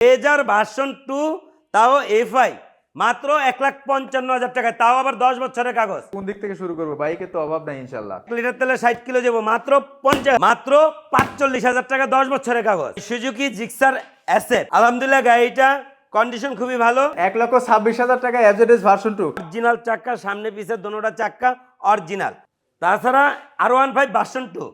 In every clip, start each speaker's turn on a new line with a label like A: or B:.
A: এজার version two তাও FI মাত্র এক লাখ পঞ্চান্ন হাজার টাকায় তাও আবার দশ বছরের কাগজ।
B: কোন দিক থেকে শুরু করব? বাইকের তো অভাব নাই ইনশাল্লাহ
A: লিটার তেলে ষাট কিলো যাব মাত্র পঞ্চাশ মাত্র পাঁচচল্লিশ হাজার টাকা দশ বছরের কাগজ। সুজুকি জিক্সার অ্যাসেট আলহামদুলিল্লাহ গাড়িটা কন্ডিশন খুবই ভালো।
B: এক লক্ষ ছাব্বিশ হাজার টাকা এফজেডএস ভার্সন টু
A: অরিজিনাল চাক্কা সামনে পিছে দোনোটা চাক্কা অরিজিনাল তাছাড়া R one five version two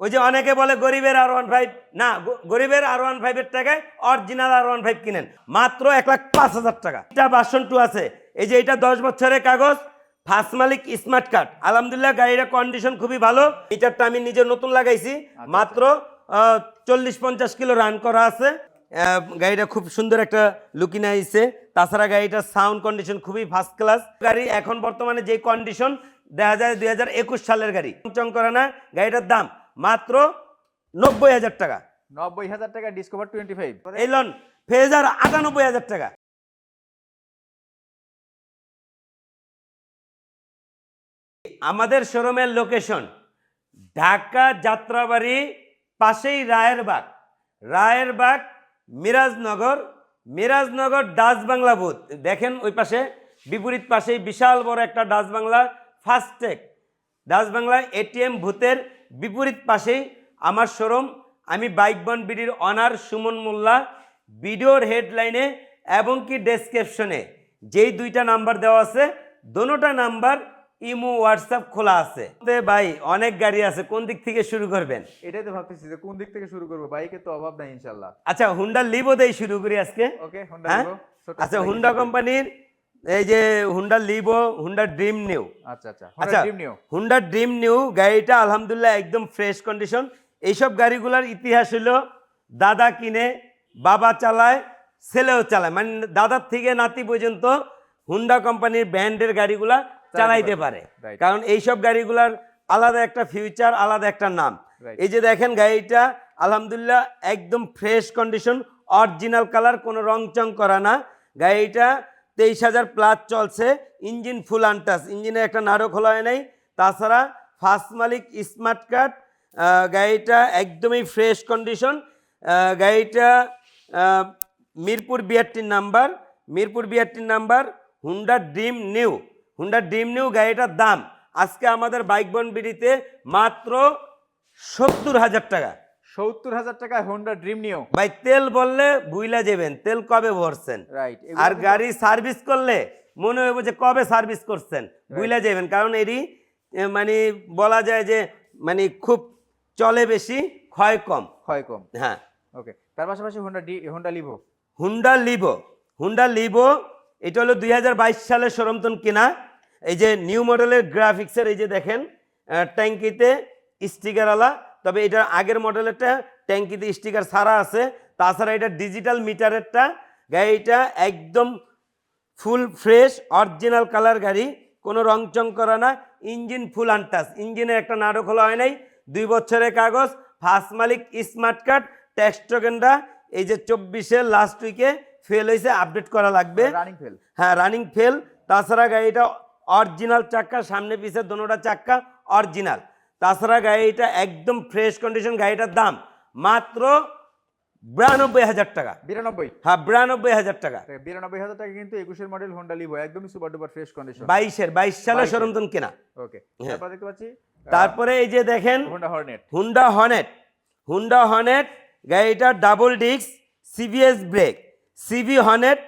A: ওই যে অনেকে বলে গরিবের আর ওয়ান ফাইভ না গরিবের আর ওয়ান ফাইভের টাকায় অরিজিনাল আর ওয়ান ফাইভ কিনেন। মাত্র এক লাখ পাঁচ হাজার টাকা। এটা ভার্সন টু আছে। এই যে এটা দশ বছরের কাগজ ফার্স্ট মালিক স্মার্ট কার্ড আলহামদুলিল্লাহ গাড়ির কন্ডিশন খুবই ভালো। মিটারটা আমি নিজে নতুন লাগাইছি। মাত্র চল্লিশ পঞ্চাশ কিলো রান করা আছে। গাড়িটা খুব সুন্দর একটা লুকিং আইছে তাছাড়া গাড়িটার সাউন্ড কন্ডিশন খুবই ফার্স্ট ক্লাস গাড়ি এখন বর্তমানে যে কন্ডিশন দেখা যায় দুই হাজার একুশ সালের গাড়ি। চং করে না গাড়িটার দাম মাত্র নব্বই হাজার টাকা।
B: নব্বই হাজার টাকা ডিসকভার টোয়েন্টি ফাইভ
A: এই লন ফেজার আটানব্বই হাজার টাকা। আমাদের শোরুমের লোকেশন ঢাকা যাত্রাবাড়ি পাশেই Rayerbag. Rayerbagh Mirajnagar Mirajnagar Dutch Bangla booth. দেখেন ওই পাশে বিপরীত পাশেই বিশাল বড় একটা ডাচ বাংলা ফাস্টেক। ডাচ বাংলা এটিএম ভূতের বিপরীত পাশেই আমার শোরুম আমি বাইক বন বিডির অনার সুমন মোল্লা ভিডিওর হেডলাইনে এবং কি ডেসক্রিপশনে। যেই দুইটা নাম্বার দেওয়া আছে দোনোটা নাম্বার ইমো হোয়াটসঅ্যাপ খোলা আছে। ভাই অনেক গাড়ি আছে কোন দিক থেকে শুরু করবেন?
B: এটাই তো ভাবতেছি যে কোন দিক থেকে শুরু করব বাইকের তো অভাব নাই ইনশাল্লাহ।
A: আচ্ছা হুন্ডা লিভো দেই শুরু করি আজকে।
B: ওকে হোন্ডা
A: হ্যাঁ? আচ্ছা হুন্ডা কোম্পানির এই যে Honda Livo Honda Dream new
B: আচ্ছা আচ্ছা।
A: আচ্ছা
B: ড্রিম
A: হুন্ডা ড্রিম নিউ গাড়িটা আলহামদুলিল্লাহ একদম ফ্রেশ কন্ডিশন এইসব গাড়িগুলোর ইতিহাস হলো দাদা কিনে বাবা চালায় ছেলেও চালায়। মানে দাদার থেকে নাতি পর্যন্ত হুন্ডা কোম্পানির ব্র্যান্ডের গাড়িগুলা চালাইতে পারে। কারণ এইসব গাড়িগুলার আলাদা একটা ফিউচার আলাদা একটা নাম। এই যে দেখেন গাড়িটা আলহামদুলিল্লাহ একদম ফ্রেশ কন্ডিশন অরিজিনাল কালার কোনো রং চং করা না। গাড়িটা তেইশ হাজার প্লাস চলছে, ইঞ্জিন ফুল আনটাস ইঞ্জিনে একটা নাড়ো খোলা হয় নাই। তাছাড়া ফার্স্ট মালিক স্মার্ট কার্ড গাড়িটা একদমই ফ্রেশ কন্ডিশন গাড়িটা মিরপুর বিআরটির number. Mirpur বিআরটির number Honda Dream new Honda Dream new গাড়িটার দাম আজকে আমাদের বাইক বন বিডিতে মাত্র সত্তর হাজার টাকা।
B: সত্তর হাজার টাকা হোন্ডা ড্রিম নিও।
A: ভাই তেল বললে ভুইলা যাবেন তেল কবে ভরছেন?
B: রাইট
A: আর গাড়ি সার্ভিস করলে মনে হইব যে কবে সার্ভিস করছেন ভুইলা যাবেন। কারণ এরই মানে বলা যায় যে মানে খুব চলে বেশি ক্ষয় কম।
B: ক্ষয় কম।
A: হ্যাঁ।
B: ওকে তার পাশাপাশি Honda D Honda Livo
A: Honda Livo Honda Livo এটা হলো দুই হাজার বাইশ সালের সরমতন কেনা। এই যে নিউ মডেলের গ্রাফিক্সের এই যে দেখেন ট্যাঙ্কিতে স্টিকারওয়ালা তবে এটার আগের মডেলেরটা ট্যাঙ্কিতে স্টিকার ছাড়া আছে তাছাড়া এটা ডিজিটাল মিটারেরটা গাড়িটা একদম ফুল ফ্রেশ অরিজিনাল কালার গাড়ি কোনো রং চং করা না ইঞ্জিন ফুল আনটাস ইঞ্জিনে একটা নাড়ো খোলা হয় নাই দুই বছরের কাগজ ফার্স্ট মালিক স্মার্ট কার্ড ট্যাক্স টোকেনটা এই যে চব্বিশে লাস্ট উইকে ফেল হয়েছে আপডেট করা লাগবে।
B: রানিং ফেল
A: হ্যাঁ রানিং ফেল তাছাড়া গাড়িটা অরিজিনাল চাক্কা সামনে পিছে দোনোটা চাক্কা অরিজিনাল তাছাড়া গাড়িটা একদম ফ্রেশ কন্ডিশন গাড়িটার দাম মাত্র বিরানব্বই হাজার টাকা।
B: বিরানব্বই?
A: হ্যাঁ বিরানব্বই হাজার টাকা।
B: বিরানব্বই হাজার টাকা কিন্তু একুশের মডেল হোন্ডা লিভো একদমই সুপার ডুপার ফ্রেশ কন্ডিশন
A: বাইশের বাইশ সালে
B: 22
A: সরন্তন কেনা।
B: ওকে
A: হ্যাঁ।
B: দেখতে পাচ্ছি
A: তারপরে এই যে দেখেন
B: Honda Hornet
A: Honda Hornet Honda Hornet গাড়িটা double disc CBS brake CB Hornet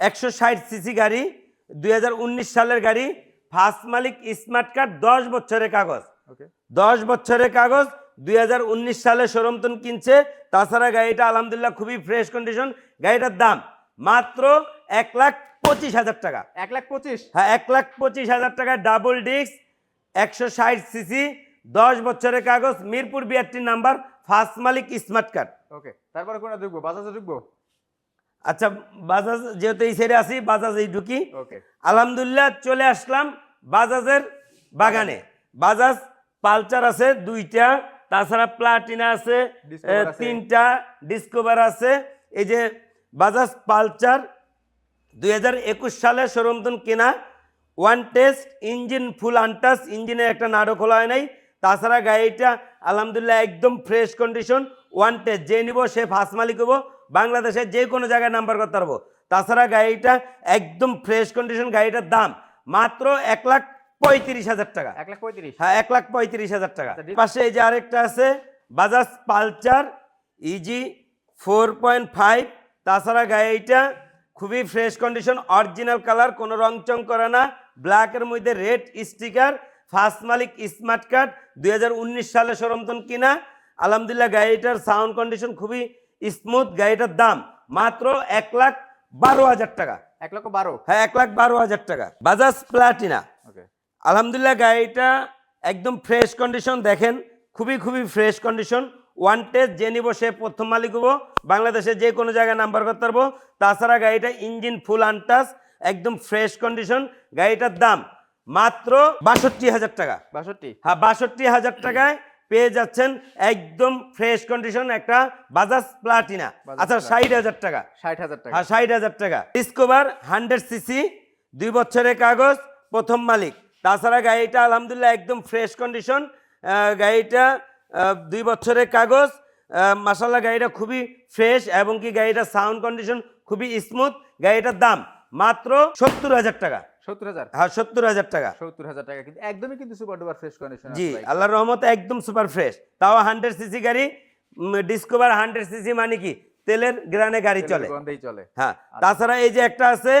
A: একশো ষাট সিসি গাড়ি দুই হাজার উনিশ সালের গাড়ি ফার্স্ট মালিক স্মার্ট কার্ড দশ বছরের কাগজ। দশ বছরের কাগজ দুই হাজার উনিশ সালে সরমতন কিনছে। তাছাড়া গাড়িটা আলহামদুলিল্লাহ খুবই ফ্রেশ কন্ডিশন গাড়িটার দাম মাত্র এক লাখ পঁচিশ হাজার টাকা।
B: এক লাখ পঁচিশ?
A: হ্যাঁ এক লাখ পঁচিশ হাজার টাকা ডাবল ডিস্ক একশো ষাট সিসি দশ বছরের কাগজ মিরপুর বিআরটির নাম্বার ফার্স্ট মালিক স্মার্ট কার্ড
B: ওকে তারপরে কোনটা ঢুকবো? বাজাজে ঢুকবো?
A: আচ্ছা বাজাজ যেহেতু এই সাইডে আসি বাজাজেই ঢুকি।
B: ওকে
A: আলহামদুলিল্লাহ চলে আসলাম বাজাজের বাগানে। বাজাজ পালচার আছে দুইটা। তাছাড়া প্লাটিনা আছে। তিনটা। ডিসকভার আছে। এই যে বাজাজ পালচার দু হাজার একুশ সালে সরমতন কেনা। One test engine full untouched ইঞ্জিনে একটা নাড়ো খোলা হয় নাই। তাছাড়া গাড়িটা আলহামদুলিল্লাহ একদম ফ্রেশ কন্ডিশন ওয়ান টেস্ট যে নিব সে ফার্স্ট মালিক হব। বাংলাদেশের যে কোনো জায়গায় নাম্বার করতে পারব। তাছাড়া গাড়িটা একদম ফ্রেশ কন্ডিশন গাড়িটার দাম মাত্র এক লাখ পঁয়ত্রিশ হাজার টাকা।
B: এক লাখ পঁয়ত্রিশ।
A: হ্যাঁ এক লাখ পঁয়ত্রিশ হাজার টাকা।
B: আচ্ছা,
A: পাশে এই যে আরেকটা আছে Bajaj Pulsar easy four point five তাছাড়া গাড়িটা খুবই ফ্রেশ কন্ডিশন অরিজিনাল কালার কোনো রং চং করে না ব্ল্যাকের মধ্যে রেড স্টিকার ফার্স্ট মালিক স্মার্ট কার্ড দুই হাজার উনিশ সালে সরমতন কিনা। আলহামদুলিল্লাহ গাড়িটার সাউন্ড কন্ডিশন খুবই স্মুথ গাড়িটার দাম মাত্র এক লাখ বারো হাজার টাকা।
B: এক লক্ষ বারো।
A: হ্যাঁ এক লাখ বারো হাজার টাকা। বাজাজ প্লাটিনা
B: ওকে
A: আলহামদুলিল্লাহ গাড়িটা একদম ফ্রেশ কন্ডিশন দেখেন খুবই খুবই ফ্রেশ কন্ডিশন ওয়ান টেস্ট যে নিব সে প্রথম মালিক হব বাংলাদেশে যে কোনো জায়গায় নাম্বার করতে পারব। তাছাড়া গাড়িটা ইঞ্জিন ফুল আনটাস একদম ফ্রেশ কন্ডিশন গাড়িটার দাম মাত্র বাষট্টি হাজার টাকা।
B: বাষট্টি?
A: হ্যাঁ বাষট্টি হাজার টাকায় পেয়ে যাচ্ছেন একদম ফ্রেশ কন্ডিশন একটা বাজাজ প্লাটিনা আচ্ছা ষাট হাজার টাকা।
B: ষাট হাজার টাকা।
A: হ্যাঁ ষাট হাজার টাকা। ডিসকোভার হান্ড্রেড সিসি দুই বছরের কাগজ প্রথম মালিক। তাছাড়া গাড়িটা আলহামদুলিল্লাহ একদম ফ্রেশ কন্ডিশন গাড়িটা দুই বছরের কাগজ মাসাল্লাহ গাড়িটা খুবই ফ্রেশ এবং কি গাড়িটা সাউন্ড কন্ডিশন খুবই স্মুথ গাড়িটার দাম মাত্র সত্তর হাজার টাকা।
B: সত্তর হাজার?
A: হ্যাঁ সত্তর হাজার টাকা।
B: সত্তর হাজার টাকা কিন্তু একদমই কিন্তু সুপার ডুপার ফ্রেশ কন্ডিশন
A: জি আল্লাহর রহমতে একদম সুপার ফ্রেশ তাও হান্ড্রেড সিসি গাড়ি ডিসকভার হান্ড্রেড সিসি মানে কি? তেলের গ্রানে গাড়ি চলে।
B: চলে।
A: হ্যাঁ তাছাড়া এই যে একটা আছে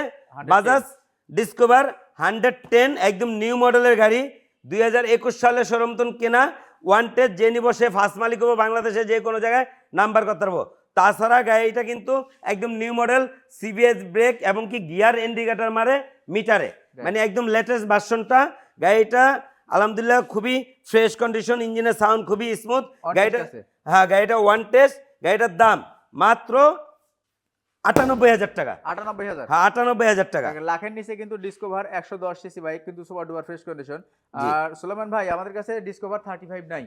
A: বাজাজ ডিসকভার হান্ড্রেড টেন একদম নিউ মডেলের গাড়ি দুই হাজার একুশ সালে সরমতন কেনা ওয়ান টেস্ট যে নিব সে ফার্স্ট মালিক হব বাংলাদেশে যে কোনো জায়গায় নাম্বার করতে পারব তাছাড়া গাড়িটা কিন্তু একদম নিউ মডেল সিবিএস ব্রেক এবং কি গিয়ার ইন্ডিকেটার মারে মিটারে মানে একদম লেটেস্ট ভার্সনটা গাড়িটা আলহামদুলিল্লাহ খুবই ফ্রেশ কন্ডিশন ইঞ্জিনের সাউন্ড খুবই স্মুথ গাড়িটা হ্যাঁ গাড়িটা ওয়ান টেস্ট গাড়িটার দাম মাত্র আটানব্বই হাজার টাকা।
B: আটানব্বই হাজার।
A: হ্যাঁ আটানব্বই হাজার টাকা।
B: লাখের নিচে কিন্তু ডিসকভার একশো দশ সিসি বাইক কিন্তু সুপার ডুপার ফ্রেশ কন্ডিশন আর সুলেমান ভাই আমাদের কাছে ডিসকভার থার্টি ফাইভ নাই।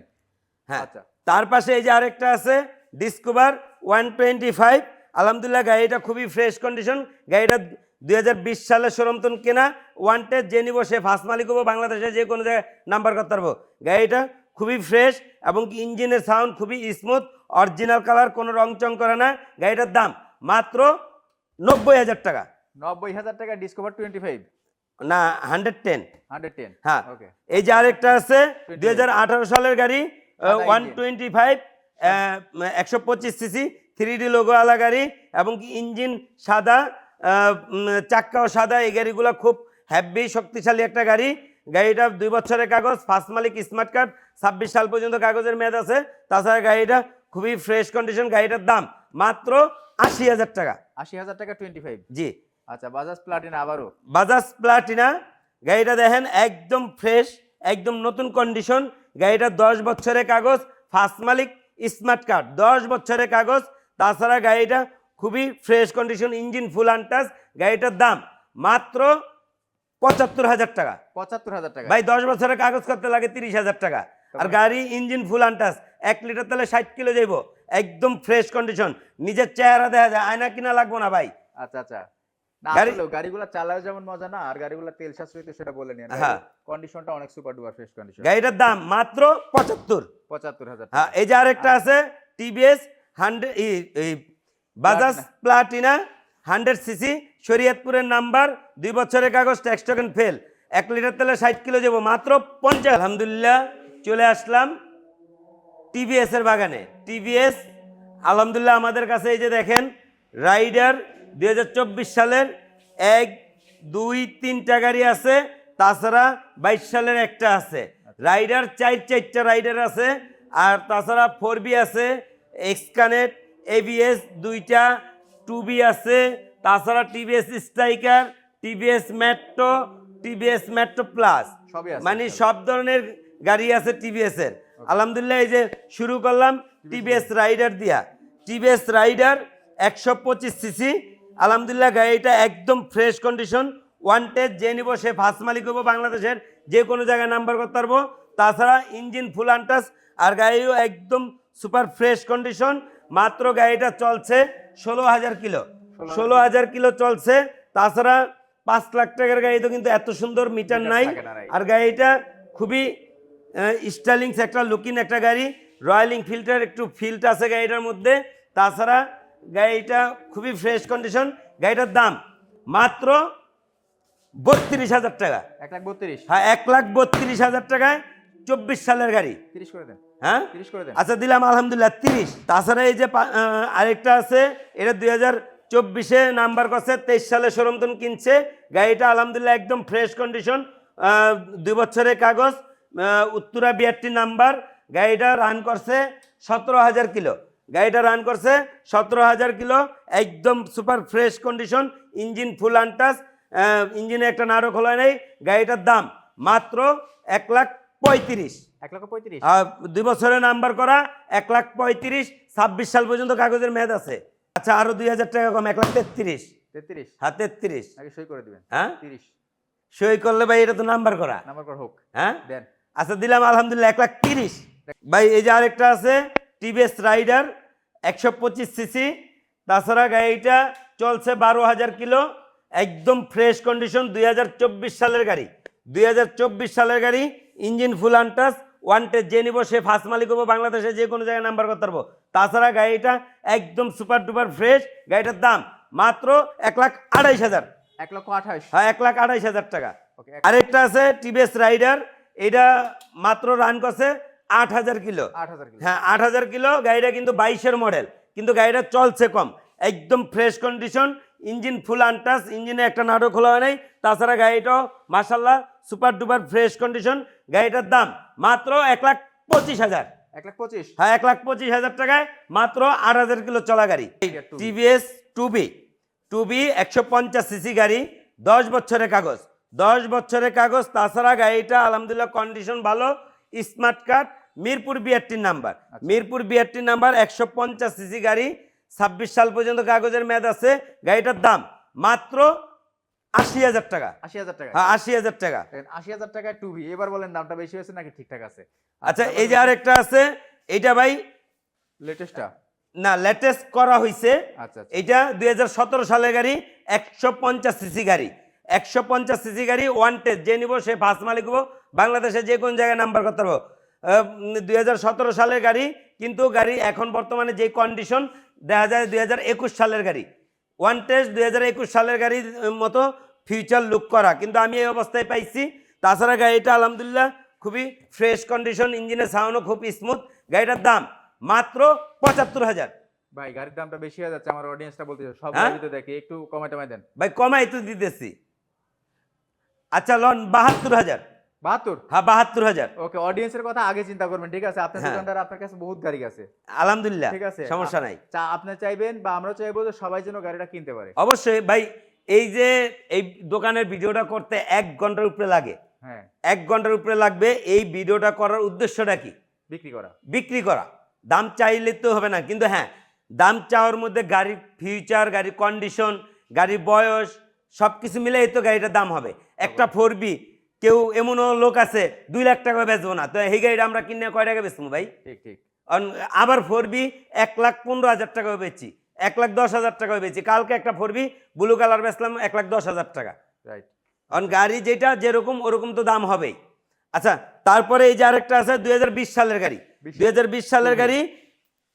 A: হ্যাঁ
B: আচ্ছা।
A: তার পাশে এই যে আরেকটা আছে ডিসকভার ওয়ান টোয়েন্টি ফাইভ আলহামদুলিল্লাহ গাড়িটা খুবই ফ্রেশ কন্ডিশন গাড়িটা দুই হাজার বিশ সালে সরমতন কেনা। ওয়ান টেস্ট যে নিব সে ফার্স্ট মালিক হব বাংলাদেশে যে কোনো জায়গায় নাম্বার করতে পারব। গাড়িটা খুবই ফ্রেশ এবং কি ইঞ্জিনের সাউন্ড খুবই স্মুথ অরিজিনাল কালার কোনো রং চং করে না। গাড়িটার দাম মাত্র নব্বই হাজার টাকা।
B: নব্বই হাজার টাকা ডিসকভার টোয়েন্টি ফাইভ
A: না হান্ড্রেড টেন
B: হান্ড্রেড টেন
A: হ্যাঁ।
B: ওকে
A: এই যে আরেকটা আছে দুই হাজার আঠারো সালের গাড়ি ওয়ান টোয়েন্টি ফাইভ একশো পঁচিশ সিসি থ্রি ডি লোগোওয়ালা গাড়ি এবং কি ইঞ্জিন সাদা চাক্কাও সাদা এই গাড়িগুলো খুব হ্যাভি শক্তিশালী একটা গাড়ি। গাড়িটা দুই বছরের কাগজ ফার্স্ট মালিক স্মার্ট কার্ড ছাব্বিশ সাল পর্যন্ত কাগজের মেয়াদ আছে। তাছাড়া গাড়িটা খুবই ফ্রেশ কন্ডিশন গাড়িটার দাম মাত্র আশি হাজার টাকা।
B: আশি হাজার টাকা টোয়েন্টি ফাইভ
A: জি।
B: আচ্ছা বাজাজ প্লাটিনা আবারও।
A: বাজাজ প্লাটিনা গাড়িটা দেখেন একদম ফ্রেশ একদম নতুন কন্ডিশন গাড়িটা দশ বছরের কাগজ ফার্স্ট মালিক স্মার্ট কার্ড দশ বছরের কাগজ তাছাড়া গাড়িটা খুবই fresh condition engine full untouched গাড়িটার দাম মাত্র পঁচাত্তর হাজার টাকা।
B: পঁচাত্তর হাজার টাকা।
A: ভাই দশ বছরের কাগজ করতে লাগে তিরিশ হাজার টাকা। আর গাড়ি ইঞ্জিন ফুল আনটাস এক লিটার তেলে ষাট কিলো যাইব। একদম ফ্রেশ কন্ডিশন নিজের চেহারা দেখা যায় আয়না কিনা লাগবো না ভাই।
B: আচ্ছা আচ্ছা। গাড়িগুলো চালাও যেমন মজা না আর গাড়িগুলো তেল সাশ্রয়ী তো সেটা বলে নিন
A: হ্যাঁ।
B: কন্ডিশনটা অনেক সুপার ডুপার ফ্রেশ কন্ডিশন
A: গাড়িটার দাম মাত্র পঁচাত্তর।
B: পঁচাত্তর হাজার
A: হ্যাঁ এই যে আরেকটা আছে টিভিএস হান্ড্রেড এই বাজাজ প্লাটিনা হান্ড্রেড সিসি শরীয়তপুরের নাম্বার দুই বছরের কাগজ ট্যাক্স টোকেন ফেল এক লিটার তেলে ষাট কিলো যাব মাত্র পঞ্চাশ। আলহামদুলিল্লাহ চলে আসলাম। টিভিএস এর বাগানে। টিভিএস আলহামদুলিল্লাহ আমাদের কাছে এই যে দেখেন রাইডার দু হাজার চব্বিশ সালের এক দুই তিনটা গাড়ি আছে তাছাড়া বাইশ সালের একটা আছে। রাইডার চার চারটা রাইডার আছে আর তাছাড়া ফোর বি আছে এক্সকানেট এবিএস দুইটা টু বি আছে তাছাড়া TVS Striker TVS Metro TVS Metro plus. মানে সব ধরনের গাড়ি আছে টিভিএস এর। আলহামদুলিল্লাহ এই যে শুরু করলাম টিভিএস রাইডার দিয়া। টিভিএস রাইডার একশো পঁচিশ সিসি আলহামদুলিল্লাহ গাড়িটা একদম ফ্রেশ কন্ডিশন ওয়ান টেস্ট যে নিব সে ফার্স্ট মালিক হব বাংলাদেশের। যে কোনো জায়গায় নাম্বার করতে পারব। তাছাড়া ইঞ্জিন ফুল আনটাস আর গাড়িও একদম সুপার ফ্রেশ কন্ডিশন মাত্র গাড়িটা চলছে ষোলো হাজার কিলো। ষোলো হাজার। কিলো চলছে। তাছাড়া পাঁচ লাখ টাকার গাড়ি তো কিন্তু এত সুন্দর মিটার নাই. আর গাড়িটা খুবই স্টাইলিংস একটা লুকিং একটা গাড়ি রয়্যাল এনফিল্ডের একটু ফিল্ড আছে গাড়িটার মধ্যে তাছাড়া গাড়িটা খুবই ফ্রেশ কন্ডিশন গাড়িটার দাম মাত্র বত্রিশ হাজার টাকা।
B: এক লাখ বত্রিশ?
A: হ্যাঁ এক লাখ বত্রিশ হাজার টাকায় চব্বিশ সালের গাড়ি।
B: তিরিশ করে দেন।
A: হ্যাঁ?
B: তিরিশ করে দেন।
A: আচ্ছা দিলাম আলহামদুলিল্লাহ তিরিশ। তাছাড়া এই যে আরেকটা আছে এটা দুই হাজার চব্বিশে নাম্বার করছে তেইশ সালে সরমতন কিনছে। গাড়িটা আলহামদুলিল্লাহ একদম ফ্রেশ কন্ডিশন দুই বছরের কাগজ। উত্তরা বিআরটি নাম্বার গাড়িটা রান করছে সতেরো হাজার কিলো। গাড়িটা রান করছে সতেরো হাজার কিলো একদম super fresh condition engine full untouched ইঞ্জিনে একটা নাড়ো খোলা নেই গাড়িটার দাম মাত্র এক লাখ পঁয়ত্রিশ।
B: এক লক্ষ পঁয়ত্রিশ।
A: দুই বছরের নাম্বার করা এক লাখ পঁয়ত্রিশ ছাব্বিশ সাল পর্যন্ত কাগজের মেয়াদ আছে। আচ্ছা আরও দুই হাজার টাকা কম এক লাখ তেত্রিশ।
B: তেত্রিশ।
A: হ্যাঁ তেত্রিশ।
B: সই করে দিবেন।
A: হ্যাঁ?
B: তিরিশ।
A: সই করলে ভাই এটা তো নাম্বার করা।
B: নাম্বার কর হোক।
A: হ্যাঁ?
B: দেন।
A: আচ্ছা দিলাম আলহামদুলিল্লাহ এক লাখ তিরিশ। ভাই এই যে আরেকটা আছে টিভিএস রাইডার একশো পঁচিশ সিসি। তাছাড়া গাড়িটা চলছে বারো হাজার কিলো একদম ফ্রেশ কন্ডিশন দুই হাজার চব্বিশ সালের গাড়ি। দুই হাজার চব্বিশ সালের গাড়ি engine full untouched one test যে নিব সে ফার্স্ট মালিক হব বাংলাদেশে যে কোনো জায়গায় নাম্বার করতে পারব। তাছাড়া গাড়িটা একদম সুপার ডুপার ফ্রেশ গাড়িটার দাম মাত্র এক লাখ আড়াইশ হাজার।
B: এক লক্ষ আঠাশ।
A: হ্যাঁ এক লাখ আড়াইশ হাজার টাকা। আরেকটা আছে টিভিএস রাইডার এটা মাত্র রান করছে আট হাজার কিলো। হ্যাঁ আট হাজার কিলো গাড়িটা কিন্তু বাইশের মডেল কিন্তু গাড়িটা চলছে কম। একদম fresh condition engine full untouched ইঞ্জিনে একটা নাটক খোলা হয় নাই। তাছাড়া গাড়িটাও মাসাল্লাহ সুপার ডুপার ফ্রেশ কন্ডিশন গাড়িটার দাম মাত্র এক লাখ পঁচিশ হাজার।
B: এক লাখ পঁচিশ।
A: হ্যাঁ এক লাখ পঁচিশ হাজার টাকায় মাত্র আট হাজার কিলো চলা গাড়ি। TVS two V two V একশো পঞ্চাশ সিসি গাড়ি দশ বছরের কাগজ। দশ বছরের কাগজ তাছাড়া গাড়িটা আলহামদুলিল্লাহ কন্ডিশন ভালো। স্মার্ট কার্ড মিরপুর বিআরটির নাম্বার মিরপুর বিআরটির নাম্বার একশো পঞ্চাশ সিসি গাড়ি ছাব্বিশ সাল পর্যন্ত কাগজের মেয়াদ আছে। গাড়িটার দাম মাত্র আশি হাজার টাকা।
B: আশি হাজার টাকা।
A: হ্যাঁ আশি হাজার টাকা।
B: আশি হাজার টাকায় টু ভি এবার বলেন দামটা বেশি হয়েছে নাকি ঠিকঠাক আছে?
A: আচ্ছা এই যে আরেকটা আছে এইটা ভাই
B: লেটেস্টটা
A: না লেটেস্ট করা হয়েছে
B: আচ্ছা আচ্ছা।
A: এইটা দুই হাজার সতেরো সালের গাড়ি একশো পঞ্চাশ সিসি গাড়ি। একশো পঞ্চাশ সিসি গাড়ি ওয়ান টেস্ট যে নিব সে ফার্স্ট মালিক হব। বাংলাদেশে যে কোন জায়গায় নাম্বার করতে পারব। দুই সালের গাড়ি কিন্তু গাড়ি এখন বর্তমানে যে কন্ডিশন দেখা যায় দুই সালের গাড়ি। ওয়ান টেস্ট দুই সালের গাড়ির মতো ফিউচার লুক করা। কিন্তু আমি এই অবস্থায় পাইছি। তাছাড়া গাড়িটা আলহামদুলিল্লাহ খুবই ফ্রেশ কন্ডিশন ইঞ্জিনের সাউন্ডও খুব স্মুথ গাড়িটার দাম মাত্র পঁচাত্তর হাজার।
B: ভাই গাড়ির দামটা বেশি হয়ে যাচ্ছে আমার অডিয়েন্সটা বলতে সব
A: হ্যাঁ?
B: গাড়িতে দেখে একটু কমাই টমাই দেন।
A: ভাই কমাই তো দিতেছি। আচ্ছা লন বাহাত্তর হাজার।
B: বাহাত্তর?
A: হ্যাঁ বাহাত্তর হাজার।
B: ওকে অডিয়েন্সের কথা আগে চিন্তা করবেন ঠিক আছে? আপনার
A: হ্যাঁ।
B: দোকানদার আপনার কাছে বহুত গাড়ি আছে।
A: আলহামদুলিল্লাহ
B: ঠিক আছে?
A: সমস্যা নাই।
B: চা আপনি চাইবেন বা আমরা চাইব যে সবাই যেন গাড়িটা কিনতে পারে।
A: অবশ্যই ভাই এই যে এই দোকানের ভিডিওটা করতে এক ঘণ্টার উপরে লাগে।
B: হ্যাঁ।
A: এক ঘণ্টার উপরে লাগবে এই ভিডিওটা করার উদ্দেশ্যটা কি?
B: বিক্রি করা।
A: বিক্রি করা। দাম চাইলে তো হবে না কিন্তু হ্যাঁ দাম চাওয়ার মধ্যে গাড়ির ফিউচার গাড়ির কন্ডিশন গাড়ির বয়স সব কিছু মিলেই তো গাড়িটার দাম হবে। একটা ফোর বি কেউ এমনও লোক আছে দুই লাখ টাকা বেচবো না। তো এই গাড়িটা আমরা কিনে কয় টাকা বেচবো ভাই?
B: ঠিক ঠিক।
A: অন- আবার ফোর বি এক লাখ পনেরো হাজার টাকা বেচছি এক লাখ দশ হাজার টাকা বেচছি কালকে একটা ফোর বি ব্লু কালার বেচলাম এক লাখ দশ হাজার টাকা।
B: রাইট
A: কারণ গাড়ি যেটা যেরকম ওরকম তো দাম হবেই। আচ্ছা তারপরে এই যে আরেকটা আছে দুই হাজার বিশ সালের গাড়ি। দুই হাজার বিশ সালের গাড়ি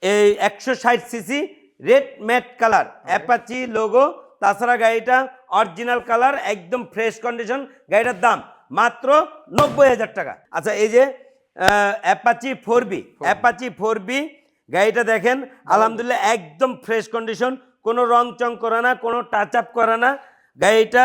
A: এই একশো ষাট CC red matte colour Apache logo তাছাড়া গাড়িটা অরিজিনাল কালার একদম ফ্রেশ কন্ডিশন গাড়িটার দাম মাত্র নব্বই হাজার টাকা। আচ্ছা এই যে Apache four V Apache four V গাড়িটা দেখেন আলহামদুলিল্লাহ একদম ফ্রেশ কন্ডিশন কোনো রং চং করে না কোনো টাচ আপ করে না। গাড়িটা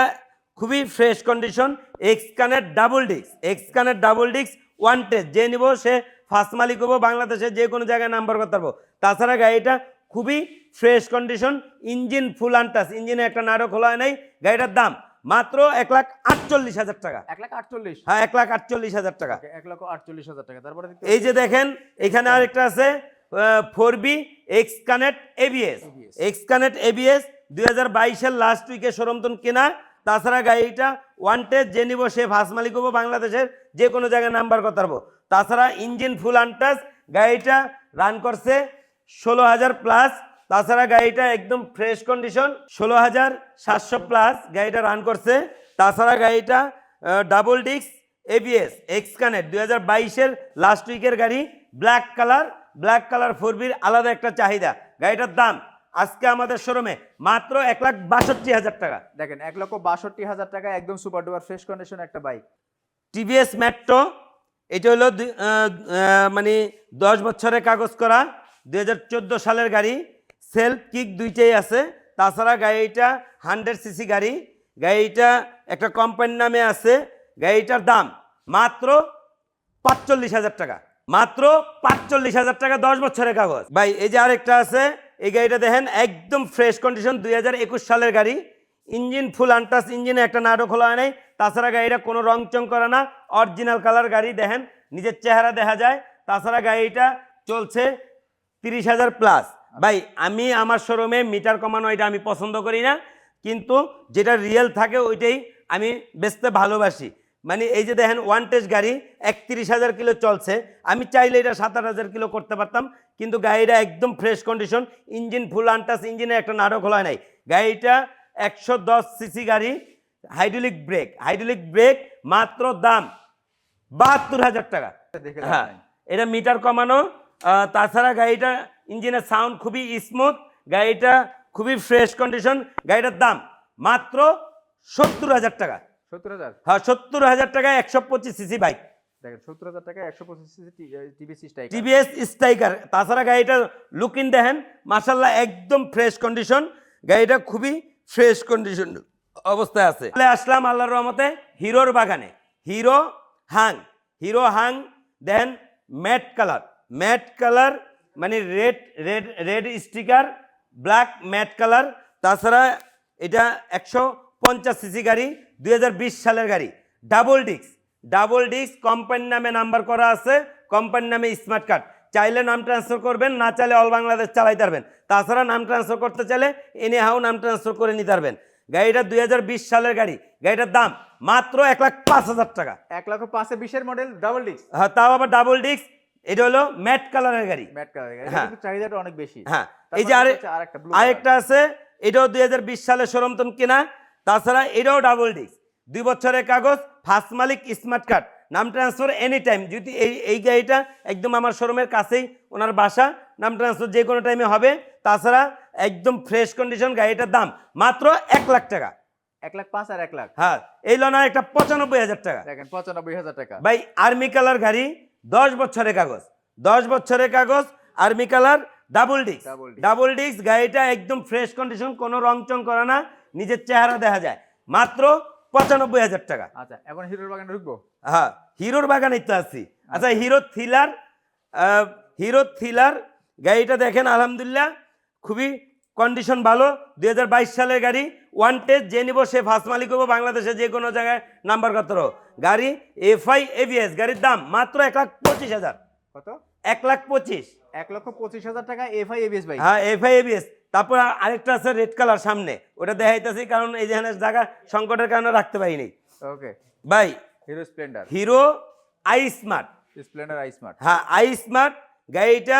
A: খুবই fresh condition X connect double disc X connect double disc one test যে নিব সে ফার্স্ট মালিক হব বাংলাদেশে যে কোনো জায়গায় নাম্বার করতে পারব। তাছাড়া গাড়িটা খুবই fresh condition engine full untouched ইঞ্জিনে একটা নাড়ো খোলা হয় নাই গাড়িটার দাম মাত্র এক লাখ আটচল্লিশ হাজার টাকা।
B: এক লাখ আটচল্লিশ?
A: হ্যাঁ এক লাখ আটচল্লিশ হাজার টাকা।
B: এক লাখ আটচল্লিশ হাজার টাকা। তারপরে
A: এই যে দেখেন এখানে আরেকটা আছে four V X connect ABS. X connect ABS দুই হাজার বাইশের লাস্ট উইকে সরমতন কেনা। তাছাড়া গাড়িটা ওয়ান টেস্ট যে নিব সে ফার্স্ট মালিক হব বাংলাদেশের যে কোনো জায়গায় নাম্বার করতে পারব তাছাড়া ইঞ্জিন ফুল আনটাস গাড়িটা রান করছে ষোলো হাজার প্লাস তাছাড়া গাড়িটা একদম ফ্রেশ কন্ডিশন ষোলো হাজার সাতশো প্লাস গাড়িটা রান করছে। তাছাড়া গাড়িটা double disc ABS X connect দুই হাজার বাইশের লাস্ট উইকের গাড়ি black colour black colour four বির আলাদা একটা চাহিদা। গাড়িটার দাম আজকে আমাদের শোরুমে মাত্র এক লাখ বাষট্টি হাজার টাকা।
B: দেখেন এক লক্ষ বাষট্টি হাজার টাকা একদম সুপার ডুপার ফ্রেশ কন্ডিশন একটা বাইক
A: টিভিএস মেট্রো এটা হলো মানে দশ বছরের কাগজ করা দু হাজার চোদ্দ সালের গাড়ি। সেলফ কিক দুইটাই আছে। তাছাড়া গাড়িটা হান্ড্রেড সিসি গাড়ি। গাড়িটা একটা কোম্পানির নামে আছে। গাড়িটার দাম মাত্র পাঁচচল্লিশ হাজার টাকা। মাত্র পাঁচচল্লিশ হাজার টাকা দশ বছরের কাগজ। ভাই, এই যে আরেকটা আছে, এই গাড়িটা দেখেন, একদম ফ্রেশ কন্ডিশন, দুই হাজার একুশ সালের গাড়ি। ইঞ্জিন ফুল আনটাস ইঞ্জিনে একটা নাটক খোলা হয় নাই। তাছাড়া গাড়িটা কোনো রং চং করে না, অরিজিনাল কালার গাড়ি দেখেন, নিজের চেহারা দেখা যায়। তাছাড়া গাড়িটা চলছে তিরিশ হাজার প্লাস। ভাই আমি আমার শোরুমে মিটার কমানো এটা আমি পছন্দ করি না কিন্তু যেটা রিয়েল থাকে ওইটাই আমি বেচতে ভালোবাসি। মানে এই যে দেখেন ওয়ান টেস্ট গাড়ি একত্রিশ হাজার কিলো চলছে। আমি চাইলে এটা সাত আট হাজার কিলো করতে পারতাম কিন্তু গাড়িটা একদম fresh condition engine full untouched ইঞ্জিনে একটা নাটক খোলা নাই। গাড়িটা একশো দশ সিসি গাড়ি হাইড্রোলিক ব্রেক হাইড্রোলিক ব্রেক মাত্র দাম বাহাত্তর হাজার টাকা। হ্যাঁ এটা মিটার কমানো তাছাড়া গাড়িটা ইঞ্জিনের সাউন্ড খুবই স্মুথ গাড়িটা খুবই ফ্রেশ কন্ডিশন গাড়িটার দাম মাত্র সত্তর হাজার টাকা।
B: সত্তর হাজার?
A: হ্যাঁ সত্তর হাজার টাকায় একশো পঁচিশ সিসি বাইক
B: দেখেন সত্তর হাজার টাকা একশো পঁচিশ স্টাইক
A: টিভিএস স্ট্রাইকার তাছাড়া গাড়িটা লুকিং দেখেন মাসাল্লাহ একদম ফ্রেশ কন্ডিশন গাড়িটা খুবই ফ্রেশ কন্ডিশন অবস্থায় আছে। তাহলে আসলাম আল্লাহর রহমতে হিরোর বাগানে। হিরো হাং হিরো হাং দেন ম্যাট কালার ম্যাট কালার মানে red red red sticker black matte colour তাছাড়া এটা একশো পঞ্চাশ সিসি গাড়ি দুই হাজার বিশ সালের গাড়ি। ডাবল ডিস্ক ডাবল ডিস্ক কোম্পানির নামে নাম্বার করা আছে কোম্পানির নামে স্মার্ট কার্ড চাইলে নাম ট্রান্সফার করবেন না চাইলে অল বাংলাদেশ চালাইতে পারবেন। তাছাড়া নাম ট্রান্সফার করতে চাইলে এনে হাও নাম ট্রান্সফার করে নিতে পারবেন। গাড়িটা দুই হাজার বিশ সালের গাড়ি। গাড়িটার দাম মাত্র এক লাখ পাঁচ হাজার টাকা।
B: এক লক্ষ পাঁচে বিশের মডেল ডাবল ডিস্ক
A: হ্যাঁ তাও আবার ডাবল ডিস্ক এটা হলো ম্যাট কালারের গাড়ি।
B: ম্যাট কালার
A: হ্যাঁ।
B: কিন্তু চাহিদাটা অনেক বেশি।
A: হ্যাঁ। এই যে
B: আরেকটা
A: আরেকটা আছে এটাও দুই হাজার বিশ সালে সরমতন কেনা। তাছাড়া এটাও ডাবল ডিস্ক দুই বছরের কাগজ ফার্স্ট মালিক স্মার্ট কার্ড নাম ট্রান্সফার এনি টাইম যদি এই এই গাড়িটা একদম আমার শোরুমের কাছেই ওনার বাসা নাম ট্রান্সফার যে কোনো টাইমে হবে। তাছাড়া একদম ফ্রেশ কন্ডিশন গাড়িটার দাম মাত্র এক লাখ টাকা।
B: এক লাখ পাঁচ আর এক লাখ।
A: হ্যাঁ। এই লোনার একটা পঁচানব্বই হাজার টাকা।
B: দেখেন পঁচানব্বই হাজার টাকা।
A: ভাই আর্মি কালার গাড়ি দশ বছরের কাগজ দশ বছরের কাগজ army colour double disc double disc গাড়িটা একদম ফ্রেশ কন্ডিশন কোনো রং চং করা না নিজের চেহারা দেখা যায়। মাত্র পঁচানব্বই হাজার টাকা।
B: আচ্ছা এখন হিরোর বাগানে ঢুকবো?
A: হ্যাঁ হিরোর বাগানে তো আছি। আচ্ছা। হিরো থ্রিলার হিরো থ্রিলার গাড়িটা দেখেন আলহামদুলিল্লাহ খুবই কন্ডিশন ভালো দুই হাজার বাইশ সালের গাড়ি ওয়ান টেস্ট যে নিব সে ফার্স্ট মালিক হব বাংলাদেশে যে কোনো জায়গায় নাম্বার কত? গাড়ি এফআই এভিএস গাড়ির দাম মাত্র এক লাখ পঁচিশ হাজার।
B: কত?
A: এক লাখ পঁচিশ।
B: এক লক্ষ পঁচিশ হাজার টাকা এফআই এবিএস বাইক
A: হ্যাঁ এফআই এভিএস তারপর আরেকটা আছে রেড কালার সামনে। ওটা দেখাইতেছি কারণ এই যেখানে জায়গা সংকটের কারণে রাখতে পারিনি।
B: ওকে
A: ভাই
B: Hero Splendor
A: Hero i Smart
B: Splendor i Smart
A: হ্যাঁ আই স্মার্ট গাড়িটা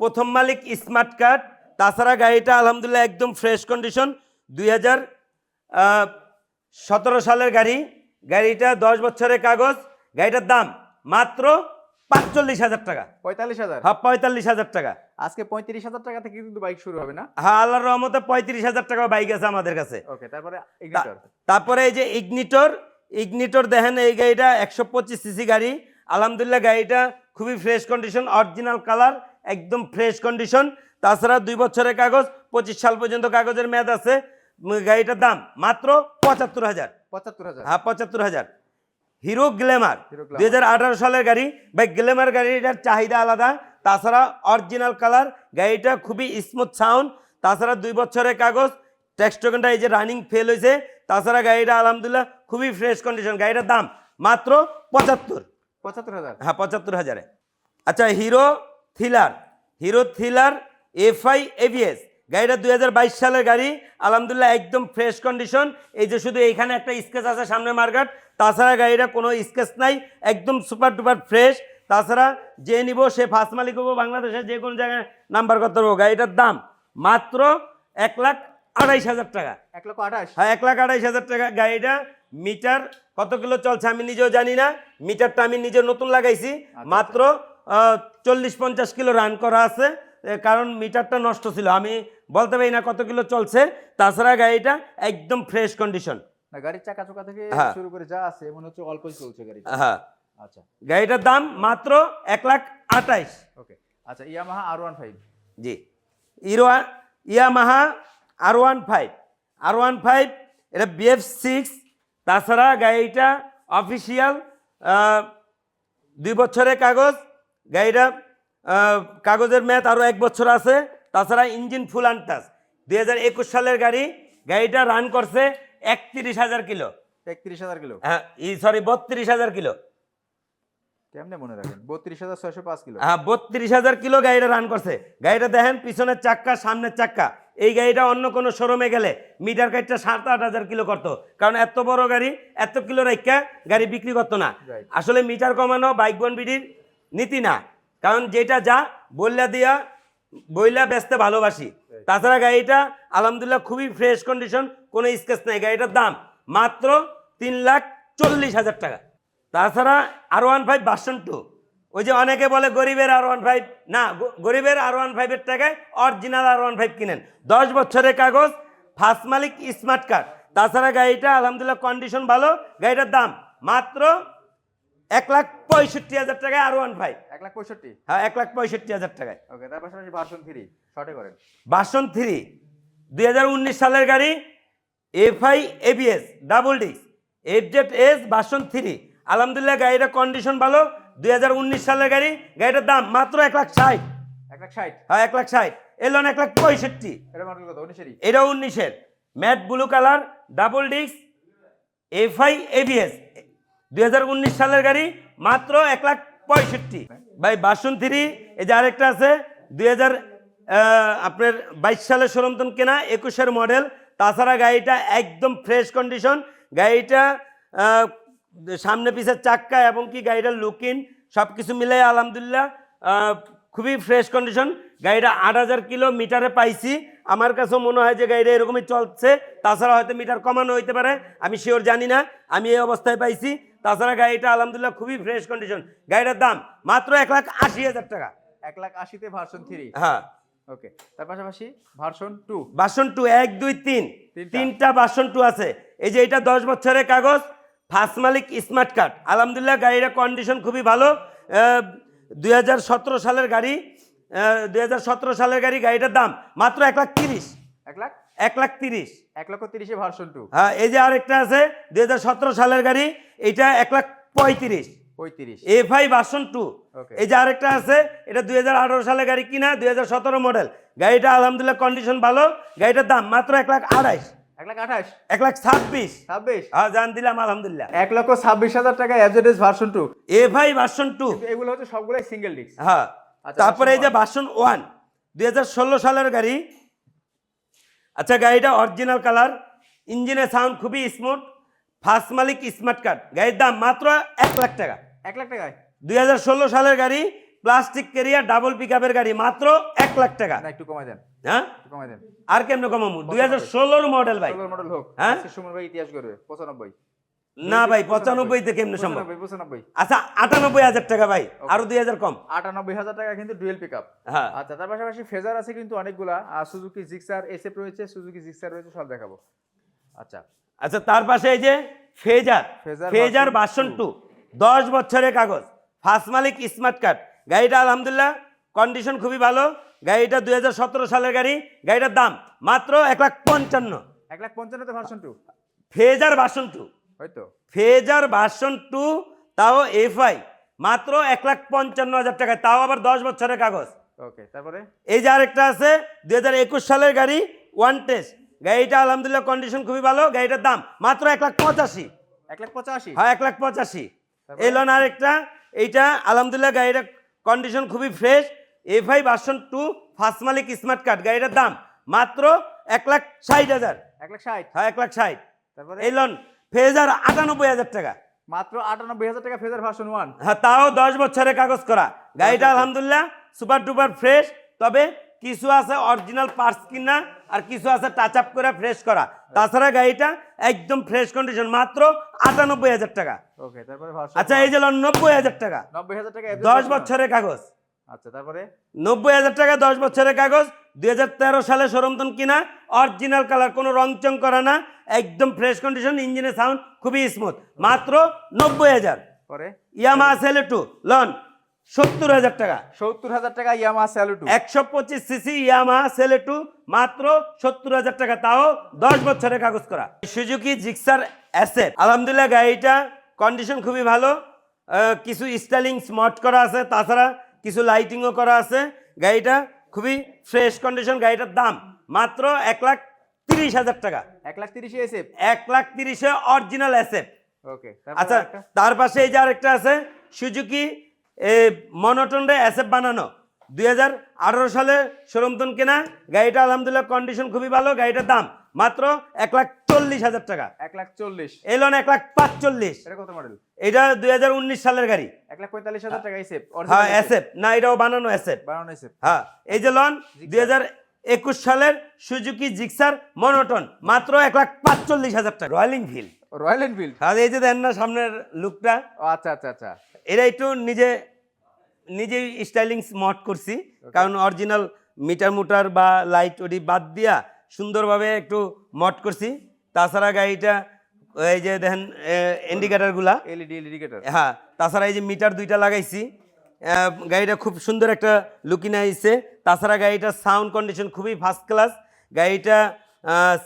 A: প্রথম মালিক স্মার্ট কার্ড তাছাড়া গাড়িটা আলহামদুলিল্লাহ একদম ফ্রেশ কন্ডিশন দুই হাজার সতেরো সালের গাড়ি। গাড়িটা দশ বছরের কাগজ গাড়িটার দাম মাত্র পাঁচচল্লিশ হাজার টাকা।
B: পঁয়তাল্লিশ হাজার?
A: হ্যাঁ পঁয়তাল্লিশ হাজার টাকা।
B: আজকে পঁয়ত্রিশ হাজার টাকা থেকে কিন্তু বাইক শুরু হবে না?
A: হ্যাঁ আল্লাহর রহমতে পঁয়ত্রিশ হাজার টাকা বাইক আছে আমাদের কাছে।
B: ওকে তারপরে
A: তারপরে এই যে ইগনিটর ইগনিটর দেখেন এই গাড়িটা একশো পঁচিশ সিসি গাড়ি। আলহামদুলিল্লাহ গাড়িটা খুবই ফ্রেশ কন্ডিশন অরিজিনাল কালার একদম ফ্রেশ কন্ডিশন তাছাড়া দুই বছরের কাগজ পঁচিশ সাল পর্যন্ত কাগজের মেয়াদ আছে। গাড়িটার দাম মাত্র পঁচাত্তর হাজার।
B: পঁচাত্তর হাজার।
A: হ্যাঁ পঁচাত্তর হাজার। হিরো গ্ল্যামার দুই হাজার আঠারো সালের গাড়ি। বা গ্ল্যামার গাড়িটার চাহিদা আলাদা। তাছাড়া অরিজিনাল কালার গাড়িটা খুবই স্মুথ সাউন্ড তাছাড়া দুই বছরের কাগজ। ট্যাক্স টোকেনটা এই যে রানিং ফেল হয়েছে। তাছাড়া গাড়িটা আলহামদুলিল্লাহ খুবই ফ্রেশ কন্ডিশন গাড়িটার দাম মাত্র পঁচাত্তর।
B: পঁচাত্তর হাজার।
A: হ্যাঁ পঁচাত্তর হাজারে। আচ্ছা Hero Thriller Hero Thriller FI ABS গাড়িটা দু হাজার বাইশ সালের গাড়ি আলহামদুলিল্লাহ একদম ফ্রেশ কন্ডিশন এই যে শুধু এইখানে একটা স্কেচ আছে সামনে মার্কেট তাছাড়া গাড়িটা কোনো স্কেচ নাই একদম সুপার ডুপার ফ্রেশ তাছাড়া যে নিব সে ফার্স্ট মালিক হব বাংলাদেশের যে কোনো জায়গায় নাম্বার করতে পারব। গাড়িটার দাম মাত্র এক লাখ আড়াইশ হাজার টাকা।
B: এক লক্ষ আঠাশ?
A: হ্যাঁ এক লাখ আড়াইশ হাজার টাকা। গাড়িটা মিটার কত কিলো চলছে আমি নিজেও জানি না। মিটারটা আমি নিজে নতুন লাগাইছি। মাত্র চল্লিশ পঞ্চাশ কিলো রান করা আছে। কারণ মিটারটা নষ্ট ছিল। আমি বলতে পারি না কত কিলো চলছে। তাছাড়া গাড়িটা একদম ফ্রেশ কন্ডিশন
B: গাড়ির চাকা চোকা থেকে
A: হ্যাঁ।
B: শুরু করে যা আছে মনে হচ্ছে অল্পই চলছে গাড়ি
A: হ্যাঁ।
B: আচ্ছা।
A: গাড়িটার দাম মাত্র এক লাখ আঠাইশ।
B: ওকে। আচ্ছা ইয়ামাহা আর ওয়ান ফাইভ
A: জি। ইরোয়া Yamaha R one five R one five এটা বিএফ সিক্স তাছাড়া গাড়িটা অফিসিয়াল দুই বছরের কাগজ। গাড়িটা কাগজের মেয়াদ আরও এক বছর আছে তাছাড়া ইঞ্জিন ফুল আনটাস দুই হাজার একুশ সালের গাড়ি গাড়িটা রান করছে একত্রিশ হাজার কিলো।
B: একত্রিশ হাজার কিলো?
A: হ্যাঁ সরি বত্রিশ হাজার কিলো।
B: কেমনে মনে রাখেন? বত্রিশ হাজার ছয়শো পাঁচ কিলো?
A: হ্যাঁ বত্রিশ হাজার কিলো গাড়িটা রান করছে। গাড়িটা দেখেন পিছনের চাক্কা সামনের চাক্কা। এই গাড়িটা অন্য কোনো শোরুমে গেলে মিটার গাড়িটা সাত আট হাজার কিলো করতো। কারণ এত বড় গাড়ি এত কিলো রাইকা গাড়ি বিক্রি করতো না। আসলে মিটার কমানো বাইক বন বিডির নীতি না। কারণ যেটা যা বললা দিয়া বইলা বেচতে ভালোবাসি। তাছাড়া গাড়িটা আলহামদুলিল্লাহ খুবই ফ্রেশ কন্ডিশন কোনো স্কেচ নাই। গাড়িটার দাম মাত্র তিন লাখ চল্লিশ হাজার টাকা। তাছাড়া R one five version two ওই যে অনেকে বলে গরিবের আর ওয়ান ফাইভ না গরিবের আর ওয়ান ফাইভের টাকায় অরিজিনাল আর ওয়ান ফাইভ কিনেন। দশ বছরের কাগজ ফার্স্ট মালিক স্মার্ট কার্ড তাছাড়া গাড়িটা আলহামদুলিল্লাহ কন্ডিশন ভালো। গাড়িটার দাম মাত্র এক লাখ পঁয়ষট্টি হাজার টাকায় আর ওয়ান ফাইভ
B: এক লাখ পঁয়ষট্টি?
A: হ্যাঁ এক লাখ পঁয়ষট্টি হাজার টাকায়।
B: ওকে তার পাশাপাশি ভার্সন থ্রি শর্টে করেন।
A: বাসন থ্রি দুই সালের গাড়ি FI ABS double disc F Z S version three আলহামদুলিল্লাহ গাড়িটার কন্ডিশন ভালো। দুই সালের গাড়ি গাড়িটার দাম মাত্র এক লাখ ষাট।
B: এক লাখ ষাট?
A: হ্যাঁ এক লাখ ষাট। এলন এক লাখ পঁয়ষট্টি।
B: এটা
A: উনিশের। Matte blue colour double disc FI ABS উনিশ সালের গাড়ি মাত্র এক লাখ পঁয়ষট্টি। ভাই, বাসন থ্রি, এই যে আরেকটা আছে, দুই হাজার আপনার বাইশ সালের সরন্তন কেনা, একুশের মডেল। তাছাড়া গাড়িটা একদম ফ্রেশ কন্ডিশন গাড়িটা সামনে পিছের চাক্কা এবং কি গাড়িটার লুকিন সব কিছু মিলে আলহামদুলিল্লাহ খুবই ফ্রেশ কন্ডিশন গাড়িটা আট হাজার কিলোমিটারে পাইছি। আমার কাছেও মনে হয় যে গাড়িটা এরকমই চলছে। তাছাড়া হয়তো মিটার কমানো হইতে পারে। আমি শিওর জানি না। আমি এই অবস্থায় পাইছি। তাছাড়া গাড়িটা আলহামদুলিল্লাহ খুবই ফ্রেশ কন্ডিশন গাড়িটার দাম মাত্র এক লাখ আশি হাজার টাকা।
B: এক লাখ আশিতে ভার্সন থ্রি
A: হ্যাঁ।
B: ওকে তার পাশাপাশি ভার্সন টু
A: বাসন টু এক দুই তিন।
B: তিনটা।
A: বাসন টু আছে। এই যে এটা দশ বছরের কাগজ ফার্স্ট মালিক স্মার্ট কার্ড আলহামদুলিল্লাহ গাড়ির কন্ডিশন খুবই ভালো। দুই হাজার সতেরো সালের গাড়ি দুই হাজার সতেরো সালের গাড়ি গাড়িটার দাম মাত্র এক লাখ তিরিশ।
B: এক লাখ
A: এক লাখ তিরিশ।
B: এক লক্ষ তিরিশে ভার্সন টু
A: হ্যাঁ এই যে আরেকটা আছে দু হাজার সতেরো সালের গাড়ি এইটা এক লাখ পঁয়ত্রিশ।
B: পঁয়ত্রিশ।
A: এফআই ভার্সন টু এই যে আরেকটা আছে এটা দুই সালে গাড়ি কিনা দুই মডেল গাড়িটা আলহামদুলিল্লাহ কন্ডিশন ভালো গাড়িটার দাম মাত্র এক লাখ আড়াইশ।
B: এক লাখ আঠাশ।
A: এক লাখ ছাব্বিশ।
B: ছাব্বিশ?
A: হ্যাঁ জান দিলাম আলহামদুলিল্লাহ।
B: এক লক্ষ ছাব্বিশ হাজার টাকা version two
A: FI version two
B: এগুলো হচ্ছে সবগুলাই সিঙ্গেল ডিস্ক
A: হ্যাঁ
B: আচ্ছা,
A: তারপরে এই যে ভার্সন ওয়ান দুই হাজার ষোলো সালের গাড়ি আচ্ছা গাড়িটা অরিজিনাল কালার ইঞ্জিনের সাউন্ড খুবই স্মুথ ফার্স্ট মালিক স্মার্ট কার্ড গাড়ির দাম মাত্র এক লাখ টাকা।
B: এক লাখ টাকায়?
A: দুই সালের গাড়ি প্লাস্টিক কেরিয়ার ডাবল পিক গাড়ি মাত্র এক লাখ টাকা।
B: একটু কমাই দেন।
A: হ্যাঁ?
B: কমাই দেন।
A: আর কেমন কমাম দুই হাজার ষোলোর মডেল ভাই।
B: মডেল হোক।
A: হ্যাঁ?
B: সুমন ভাই ইতিহাস করবে পঁচানব্বই।
A: না ভাই পঁচানব্বইতে কেমনে সম্ভব?
B: পঁচানব্বই পঁচানব্বই।
A: আচ্ছা আটানব্বই হাজার টাকা ভাই আরও দুই হাজার কম।
B: আটানব্বই হাজার টাকা কিন্তু ডুয়েল পিক আপ
A: হ্যাঁ।
B: আচ্ছা তার পাশাপাশি ফেজার আছে কিন্তু অনেকগুলা সুজুকি জিক্সার এসএফ রয়েছে সুজুকি জিক্সার রয়েছে সব দেখাবো। আচ্ছা।
A: আচ্ছা তার পাশে এই যে ফেজার
B: ফেজার
A: ভার্সন টু দশ বছরের কাগজ ফার্স্ট মালিক স্মার্ট কার্ড গাড়িটা আলহামদুলিল্লাহ কন্ডিশন খুবই ভালো। গাড়িটা দুই হাজার সতেরো সালের গাড়ি। গাড়িটার দাম মাত্র এক লাখ পঞ্চান্ন।
B: এক lakh পঞ্চান্নতে version two
A: Fazer version two
B: হয়তো।
A: ফেজার ভার্সন টু তাও এফআই মাত্র এক লাখ পঞ্চান্ন হাজার টাকা তাও আবার দশ বছরের কাগজ।
B: ওকে তারপরে?
A: এই যে আরেকটা আছে দুই হাজার একুশ সালের গাড়ি ওয়ান টেস্ট। গাড়িটা আলহামদুলিল্লাহ কন্ডিশন খুবই ভালো গাড়িটার দাম মাত্র এক লাখ পঁচাশি।
B: এক লাখ পঁচাশি?
A: হ্যাঁ এক লাখ পঁচাশি।
B: তারপরে?
A: এলন আরেকটা এইটা আলহামদুলিল্লাহ গাড়িটার কন্ডিশন খুবই fresh FI version two first মালিক স্মার্ট কার্ড গাড়িটার দাম মাত্র এক লাখ ষাট হাজার।
B: এক লাখ ষাট?
A: হ্যাঁ এক লাখ ষাট।
B: তারপরে?
A: এলন ফেজার আটানব্বই হাজার টাকা।
B: মাত্র আটানব্বই হাজার টাকা ফেজার ভার্সন ওয়ান
A: হ্যাঁ তাও দশ বছরের কাগজ করা। গাড়িটা আলহামদুলিল্লাহ সুপার টুপার ফ্রেশ তবে কিছু আছে অরিজিনাল পার্টস কিনা আর কিছু আছে টাচ আপ করে ফ্রেশ করা। তাছাড়া গাড়িটা একদম ফ্রেশ কন্ডিশন মাত্র আটানব্বই হাজার টাকা।
B: ওকে তারপরে
A: আচ্ছা এই যে নব্বই হাজার টাকা।
B: নব্বই হাজার টাকা
A: দশ বছরের কাগজ।
B: আচ্ছা তারপরে?
A: নব্বই হাজার টাকা দশ বছরের কাগজ দুই হাজার তেরো সালে সরমতন কিনা অরিজিনাল কালার কোনো রং চং করা না একদম ফ্রেশ কন্ডিশন ইঞ্জিনের সাউন্ড খুবই স্মুথ মাত্র নব্বই হাজার।
B: পরে?
A: ইয়ামা সেলে টু লন সত্তর হাজার টাকা।
B: সত্তর হাজার টাকা ইয়ামা টু
A: একশো পঁচিশ সিসি ইয়ামা সেলে টু মাত্র সত্তর হাজার টাকা। তাও দশ বছরের কাগজ করা। সুজুকি জিক্সার অ্যাসেট আলহামদুলিল্লাহ গাড়িটা কন্ডিশন খুবই ভালো। কিছু স্টাইলিং স্মার্ট করা আছে তাছাড়া কিছু লাইটিংও করা আছে। গাড়িটা খুবই ফ্রেশ কন্ডিশন গাড়িটার দাম মাত্র এক লাখ তিরিশ হাজার টাকা।
B: এক লাখ তিরিশে এসে
A: এক লাখ তিরিশে অরিজিনাল এসেপ
B: ওকে
A: আচ্ছা তার পাশে এই যে আরেকটা আছে সুজুকি মনোটনরে অ্যাসেপ বানানো। দুই হাজার আঠারো সালে সরমতন কেনা। গাড়িটা আলহামদুলিল্লাহ কন্ডিশন খুবই ভালো গাড়িটার দাম মাত্র এক লাখ চল্লিশ হাজার টাকা।
B: এক লাখ চল্লিশ
A: এলন এক লাখ পাঁচচল্লিশ
B: এটা কত মডেল
A: এটা দুই হাজার উনিশ সালের গাড়ি।
B: এক লাখ পঁয়তাল্লিশ হাজার টাকা এসে
A: হ্যাঁ অ্যাসেপ না এটাও বানানো অ্যাসেপ
B: বানানো এসে
A: হ্যাঁ এই যে লন দুই হাজার একুশ সালের সুজুকি জিক্সার মনোটন মাত্র এক লাখ পাঁচচল্লিশ হাজার টাকা। রয়্যাল এনফিল্ড
B: রয়্যাল এনফিল্ড
A: আর এই যে দেন না সামনের লুকটা
B: আচ্ছা আচ্ছা আচ্ছা।
A: এরা একটু নিজে নিজেই স্টাইলিং স্মার্ট করছি। কারণ অরিজিনাল মিটার মুটার বা লাইট ওডি বাদ দিয়া সুন্দরভাবে একটু মট করছি। তাছাড়া গাড়িটা এই যে দেখেন ইন্ডিকেটারগুলা
B: এলইডি ইন্ডিকেটর
A: হ্যাঁ তাছাড়া এই যে মিটার দুইটা লাগাইছি গাড়িটা খুব সুন্দর একটা লুকিং আইছে। তাছাড়া গাড়িটার সাউন্ড কন্ডিশন খুবই ফার্স্ট ক্লাস গাড়িটা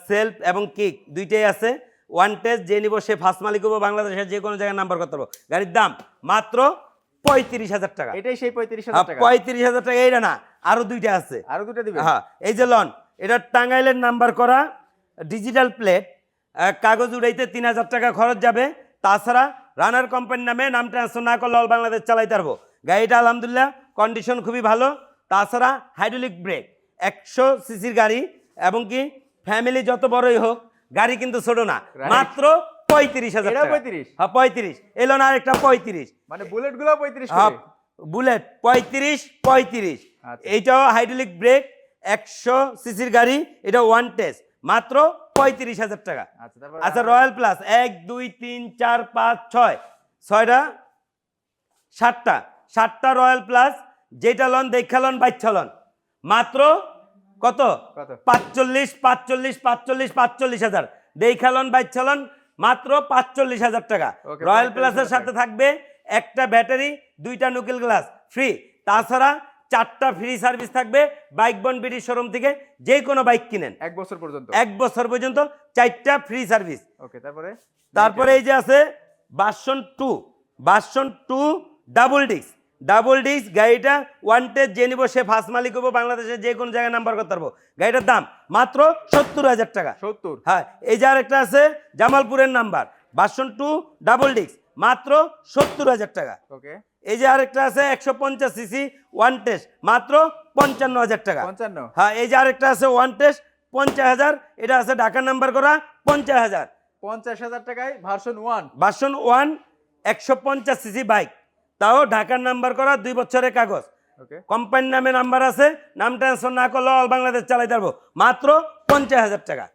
A: সেলফ এবং কিক দুইটাই আছে। ওয়ান টেস্ট যে নিব সে ফার্স্ট মালিক হব বাংলাদেশের যে কোনো জায়গায় নাম্বার করতে পারব। গাড়ির দাম মাত্র পঁয়ত্রিশ হাজার টাকা।
B: এটাই সেই পঁয়ত্রিশ
A: হ্যাঁ,
B: হাজার টাকা।
A: পঁয়ত্রিশ হাজার টাকা এইটা না আরও দুইটা আছে।
B: আরও দুইটা দিবে
A: হ্যাঁ এই যে লন এটা টাঙ্গাইলের নাম্বার করা ডিজিটাল প্লেট কাগজ উড়াইতে তিন হাজার টাকা খরচ যাবে। তাছাড়া রানার কোম্পানির নামে নাম ট্রান্সফার না করলে অল বাংলাদেশ চালাইতে পারব। গাড়িটা আলহামদুলিল্লাহ কন্ডিশন খুবই ভালো। তাছাড়া হাইড্রোলিক ব্রেক একশো সিসির গাড়ি এবং কি ফ্যামিলি যত বড়ই হোক গাড়ি কিন্তু ছোট না মাত্র পঁয়ত্রিশ হাজার।
B: 35?
A: হ্যাঁ পঁয়ত্রিশ। এলো না আরেকটা পঁয়ত্রিশ।
B: মানে বুলেটগুলো পঁয়ত্রিশ
A: হ্যাঁ, বুলেট পঁয়ত্রিশ পঁয়ত্রিশ।
B: আচ্ছা।
A: এইটাও হাইড্রোলিক ব্রেক একশো সিসির গাড়ি এটা ওয়ান টেস্ট মাত্র পঁয়ত্রিশ হাজার টাকা।
B: আচ্ছা
A: আচ্ছা রয়্যাল প্লাস এক দুই তিন চার পাঁচ ছয়। ছয়টা? সাতটা। সাতটা রয়্যাল প্লাস যেটা লন দেখা লন বাচ্চা লন। মাত্র কত? পাঁচচল্লিশ পাঁচচল্লিশ পাঁচচল্লিশ পাঁচচল্লিশ হাজার। দেখালন বাইচালন মাত্র পাঁচচল্লিশ হাজার টাকা। রয়্যাল প্লাসের সাথে থাকবে একটা ব্যাটারি দুইটা নুকেল গ্লাস ফ্রি। তাছাড়া চারটা ফ্রি সার্ভিস থাকবে বাইক বন বিডি শোরুম থেকে যে কোনো বাইক কিনেন।
B: এক বছর পর্যন্ত?
A: এক বছর পর্যন্ত চারটা ফ্রি সার্ভিস
B: ওকে তারপরে?
A: তারপরে এই যে আছে version two version two double disc double disc গাড়িটা ওয়ান টেস্ট যে নিব সে ফার্স্ট মালিক হব বাংলাদেশের যে কোনো জায়গায় নাম্বার করতে পারব। গাড়িটার দাম মাত্র সত্তর হাজার টাকা।
B: সত্তর?
A: হ্যাঁ এই যে আরেকটা আছে জামালপুরের নাম্বার বাসন টু ডাবল ডিস্ক মাত্র সত্তর হাজার টাকা।
B: ওকে
A: এই যে আরেকটা আছে একশো পঞ্চাশ সিসি ওয়ান টেস্ট মাত্র পঞ্চান্ন হাজার টাকা।
B: পঞ্চান্ন?
A: হ্যাঁ এই যে আরেকটা আছে ওয়ান টেস্ট পঞ্চাশ হাজার এটা আছে ঢাকার নাম্বার করা পঞ্চাশ হাজার।
B: পঞ্চাশ হাজার টাকায় ভার্সন ওয়ান
A: ভার্সন ওয়ান একশো পঞ্চাশ সিসি বাইক তাও ঢাকার নাম্বার করা দুই বছরের কাগজ।
B: ওকে
A: কোম্পানির নামে নাম্বার আছে নাম ট্রান্সফার না করলে অল বাংলাদেশ চালাই পারব মাত্র পঞ্চাশ হাজার টাকা।